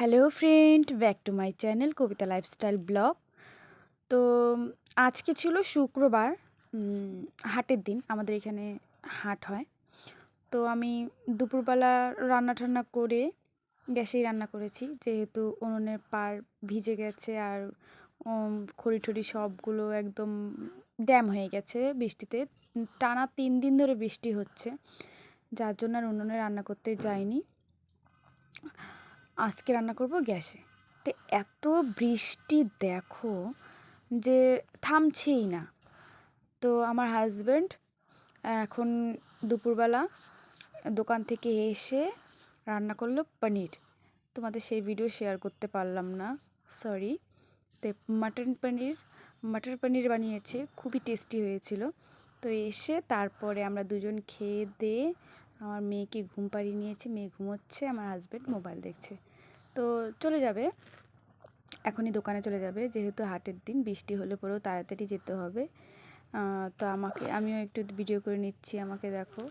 Hello friend, back to my channel Kabita lifestyle blog. তো, আজকে ছিল শুক্রবার হাটের দিন, আমাদের এখানে হাট হয়। তো আমি দুপুরবেলা রান্না টান্না করে, গ্যাসেই রান্না করেছি, যেহেতু উনুনের পার ভিজে গেছে আর খড়ি টড়ি সবগুলো একদম ড্যাম হয়ে গেছে বৃষ্টিতে। টানা তিন দিন ধরে বৃষ্টি হচ্ছে, যার জন্য আর উনুনে রান্না করতে যাইনি। আজকে রান্না করব গ্যাসে। তো এত বৃষ্টি দেখো যে থামছেই না। তো আমার হাজব্যান্ড এখন দুপুরবেলা দোকান থেকে এসে রান্না করল পনির। তোমাদের সেই ভিডিও শেয়ার করতে পারলাম না সরি তো মাটন পনির মাটর পনির বানিয়েছে, খুবই টেস্টি হয়েছিল। তো এসে তারপরে আমরা দুজন খেয়ে দিয়ে আমার মেয়েকে ঘুম পাড়িয়ে নিয়েছি, মেয়ে ঘুমোচ্ছে, আমার হাজব্যান্ড মোবাইল দেখছে। তো চলে যাবে। এখনই দোকানে চলে যাবে, যেহেতু হাটের দিন, বৃষ্টি হলে পরেও তাড়াতাড়ি যেতে হবে। তো আমাকে, আমিও একটু ভিডিও করে নিচ্ছি আমাকে, দেখো,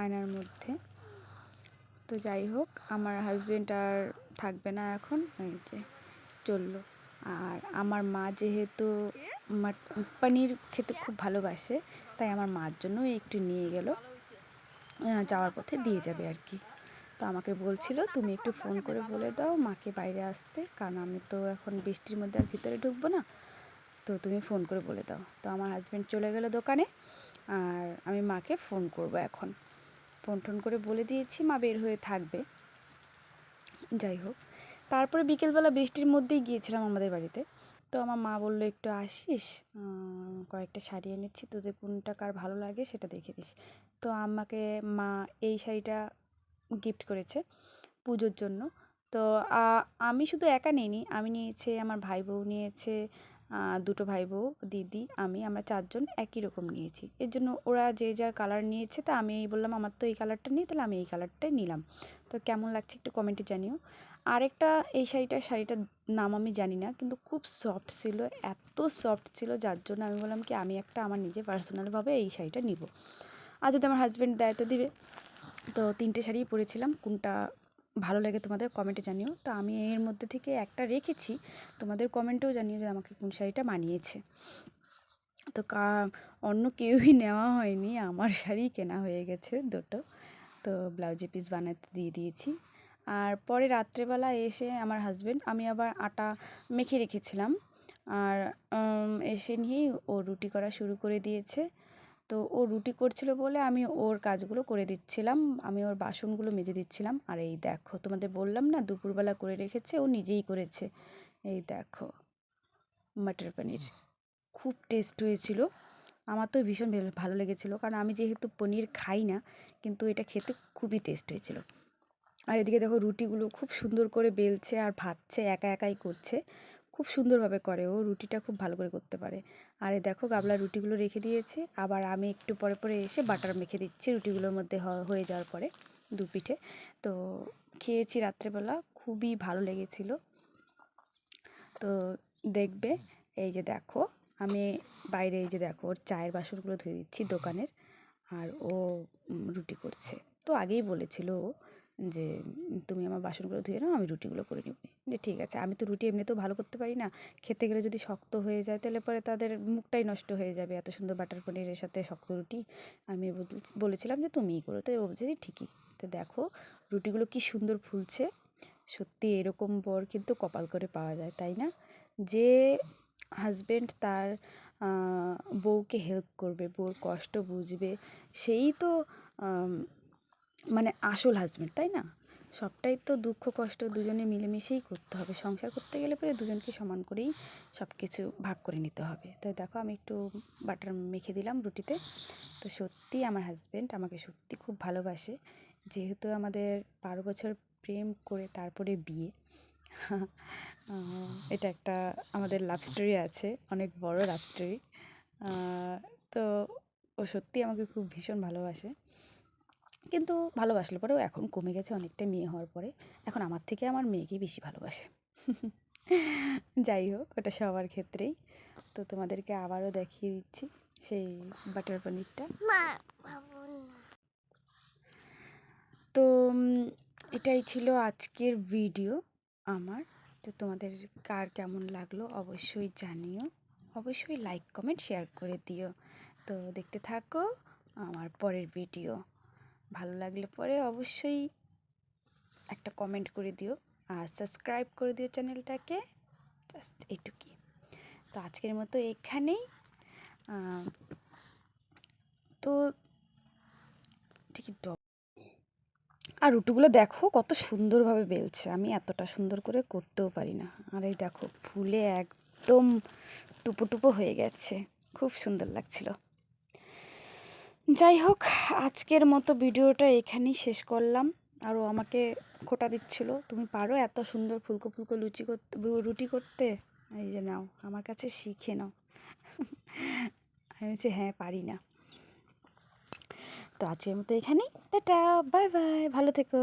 আয়নার মধ্যে। তো যাই হোক, আমার হাজবেন্ড আর থাকবে না এখন যে চলল। আর আমার মা যেহেতু পনির খেতে খুব ভালোবাসে, তাই আমার মার জন্য একটু নিয়ে গেল যাওয়ার পথে দিয়ে যাবে আর কি। তো আমাকে বলছিল, তুমি একটু ফোন করে বলে দাও মাকে বাইরে আসতে, কারণ আমি তো এখন বৃষ্টির মধ্যে আর ভিতরে ঢুকবো না। তো তুমি ফোন করে বলে দাও। তো আমার হাজব্যান্ড চলে গেল দোকানে, আর আমি মাকে ফোন করব এখন। ফোন টোন করে বলে দিয়েছি, মা বের হয়ে থাকবে। যাই হোক, তারপরে বিকেলবেলা বৃষ্টির মধ্যেই গিয়েছিলাম আমাদের বাড়িতে। তো আমার মা বলল, একটু আসিস? কয়েকটা শাড়ি এনেছি, তোদের কোনটা কার ভালো লাগে সেটা দেখে দিস তো আমাকে মা এই শাড়িটা গিফট করেছে পুজোর জন্য। তো আমি শুধু একা নিইনি, আমি নিয়েছে, আমার ভাই বউ নিয়েছে দুটো ভাই বউ দিদি, আমি, আমরা চারজন একই রকম নিয়েছি। এর জন্য ওরা যে যা কালার নিয়েছে তা আমি বললাম, আমার তো এই কালারটা নেই, তাহলে আমি এই কালারটাই নিলাম। তো কেমন লাগছে একটু কমেন্টে জানিও। আরেকটা, এই শাড়িটা, শাড়িটার নাম আমি জানি না, কিন্তু খুব সফট ছিল, এত সফট ছিল, যার জন্য আমি বললাম কি, আমি একটা আমার নিজে পার্সোনালভাবে এই শাড়িটা নিব। আর যদি আমার হাজব্যান্ড দেয় তো দিবে। তো তিনটে শাড়ি পরেছিলাম। কোনটা ভালো লাগে তোমাদের কমেন্টে জানিও। তো আমি এর মধ্যে থেকে একটা রেখেছি। তোমাদের কমেন্টেও জানিও যে আমাকে কোন শাড়িটা মানিয়েছে। তো কা, অন্য কেউই নেওয়া হয়নি। আমার শাড়ি কেনা হয়ে গেছে দুটো। তো ব্লাউজে পিস বানাতে দিয়ে দিয়েছি। আর পরে রাত্রেবেলা এসে আমার হাজব্যান্ড আমি আবার আটা মেখে রেখেছিলাম। আর এসে নিয়েই ও রুটি করা শুরু করে দিয়েছে। তো ও রুটি করছিল বলে আমি ওর কাজগুলো করে দিচ্ছিলাম আমি ওর বাসনগুলো মেজে দিচ্ছিলাম। আর এই দেখো তোমাদের বললাম না দুপুরবেলা করে রেখেছে ও নিজেই করেছে। এই দেখো মটর পনির। খুব টেস্ট হয়েছিল। আমার তো ভীষণ ভালো লেগেছিলো কারণ আমি যেহেতু পনির খাই না কিন্তু এটা খেতে খুবই টেস্ট হয়েছিল। আর এদিকে দেখো রুটিগুলো খুব সুন্দর করে বেলছে আর ভাজছে একা একাই করছে। খুব সুন্দরভাবে করে। ও রুটিটা খুব ভালো করে করতে পারে। আর এই দেখো গাবলা রুটিগুলো রেখে দিয়েছে। আবার আমি একটু পরে পরে এসে বাটার মেখে দিচ্ছি রুটিগুলোর মধ্যে হয়ে যাওয়ার পরে দু পিঠে। তো খেয়েছি রাত্রেবেলা, খুবই ভালো লেগেছিলো। তো দেখবে, এই যে দেখো, আমি বাইরে এই যে দেখো, ওর চায়ের বাসনগুলো ধুয়ে দিচ্ছি দোকানের। আর ও রুটি করছে। তো আগেই বলেছিল ও যে, তুমি আমার বাসনগুলো ধুয়ে নাও, আমি রুটিগুলো করে নিব। যে, ঠিক আছে, আমি তো রুটি এমনিতেও ভালো করতে পারি না। খেতে গেলে যদি শক্ত হয়ে যায়, তাহলে পরে তাদের মুখটাই নষ্ট হয়ে যাবে। এত সুন্দর বাটার পনিরের সাথে শক্ত রুটি। আমি বল- বলেছিলাম যে, তুমিই করো। তো বলছে যে, ঠিকই। তো দেখো, রুটিগুলো কি সুন্দর ফুলছে। সত্যি এরকম বর কিন্তু কপাল করে পাওয়া যায়, তাই না? যে হাজবেন্ড তার বউকে হেল্প করবে, বউর কষ্ট বুঝবে, সেই তো মানে আসল হাজবেন্ড তাই না? সবটাই তো দুঃখ, কষ্ট দুজনে মিলেমিশেই করতে হবে। সংসার করতে গেলে পরে দুজনকে সমান করেই সব কিছু ভাগ করে নিতে হবে। তো দেখো, আমি একটু বাটার মেখে দিলাম রুটিতে। তো সত্যি আমার হাজব্যান্ড আমাকে সত্যি খুব ভালোবাসে। যেহেতু আমাদের বারো বছর প্রেম করে তারপরে বিয়ে এটা একটা আমাদের লাভ স্টোরি আছে, অনেক বড় লাভ স্টোরি তো ও সত্যি আমাকে খুব ভীষণ ভালোবাসে। কিন্তু ভালোবাসলে পরেও এখন কমে গেছে অনেকটা মেয়ে হওয়ার পরে। এখন আমার থেকে আমার মেয়েকেই বেশি ভালোবাসে। যাই হোক ওটা সবার ক্ষেত্রেই। তো তোমাদেরকে আবারও দেখিয়ে দিচ্ছি সেই বাটার পনিরটা। তো এটাই ছিল আজকের ভিডিও আমার। তো তোমাদের কার কেমন লাগল অবশ্যই জানিও। অবশ্যই লাইক কমেন্ট শেয়ার করে দিও। তো দেখতে থাকো আমার পরের ভিডিও। ভালো লাগলে পরে অবশ্যই একটা কমেন্ট করে দিও। আর সাবস্ক্রাইব করে দিও চ্যানেলটাকে জাস্ট এইটুকুই তো আজকের মতো এখানেই। তো ড- আর রুটিগুলো দেখো কত সুন্দরভাবে বেলছে। আমি এতটা সুন্দর করে করতেও পারি না। আর এই দেখো, ফুলে একদম টুপো টুপো হয়ে গেছে। খুব সুন্দর লাগছিল। যাই হোক, আজকের মতো ভিডিওটা এখানেই শেষ করলাম। আরও আমাকে খোটা দিচ্ছিল। তুমি পারো এত সুন্দর ফুলকো ফুলকো লুচি করতে রুটি করতে? এই যে নাও, আমার কাছে শিখে নাও। আমি বলছি হ্যাঁ পারি না। তো আজকের মতো এখানেই। টাটা, বাই বাই, ভালো থেকো।